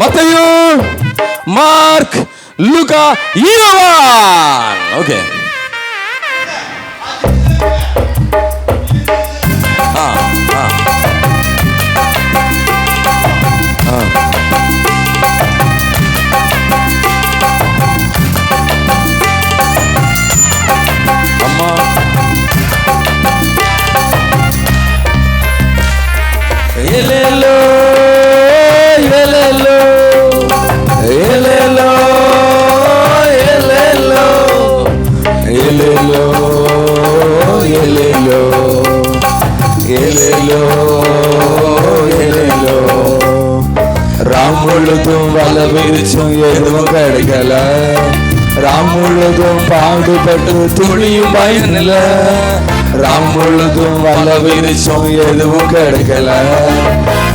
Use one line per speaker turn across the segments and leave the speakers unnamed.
మత్తయు Mark లూకా ఈనవా okay Hello. ராமுழுதும் வல விரிச்சும் எதுவும் கிடைக்கல. ராமுழுதும் பாடுபட்டு துளியும் பயனில்ல. ராமுழுதும் வல விரிச்சும் எதுவும் கிடைக்கல.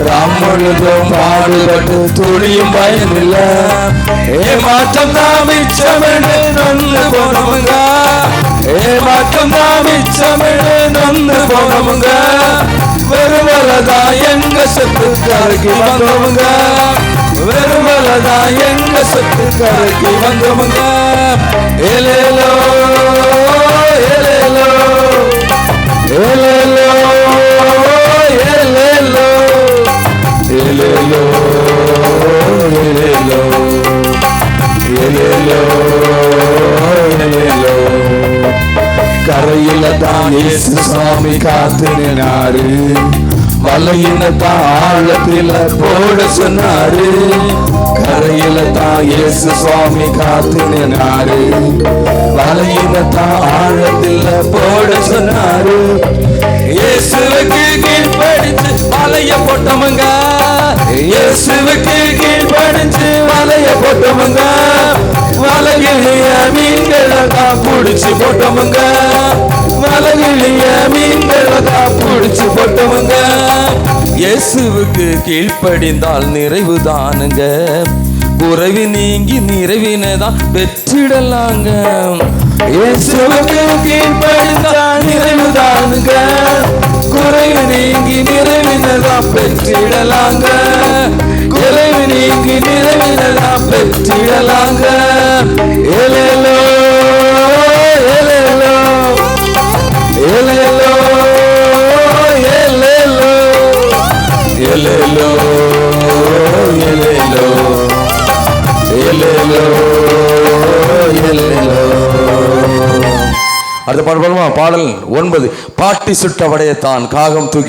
ராமுழுதும் பாடுபட்டு துளியும் பயனில்ல. ஏமாற்றம் தான் மிச்சமென்று நொந்து போனவங்க. ஏமாற்றம் தான் மிச்சமென்று நொந்து போனவங்க. வெறுமலதா எங்க சொத்துக்காரக்கு வந்தவங்க? வெறுமலதா எங்க சொத்துக்காரக்கு வந்தவங்க? ஏலேலோ கரையில தான் இயேசு சுவாமி காத்து நின்னாரு வலையில தான் ஆழத்தில போட சொன்னாரு. கரையில தான் இயேசு சுவாமி காத்து நின்னாரு வலையில தான் ஆழத்தில போட சொன்னாரு. இயேசுவுக்கு புடிச்சு இயேசுவுக்கு கீழ்ப்படிந்தால் நிறைவு தானுங்க குறைவு நீங்கி நிறைவினை தான் பெற்றிடலாங்க இயேசுவுக்கு கீழ்ப்படிந்தால் நிறைவு தானுங்க குறைவு நீங்கி நிறைவினை பெற்றிடலாங்க குறைவு நீங்கி நிறைவினை பெற்றிடலாங்க அடுத்த பாடல் பாடுமா பாடல் ஒன்பது பாட்டி சுட்ட வடையத்தான் காகம் தூக்கி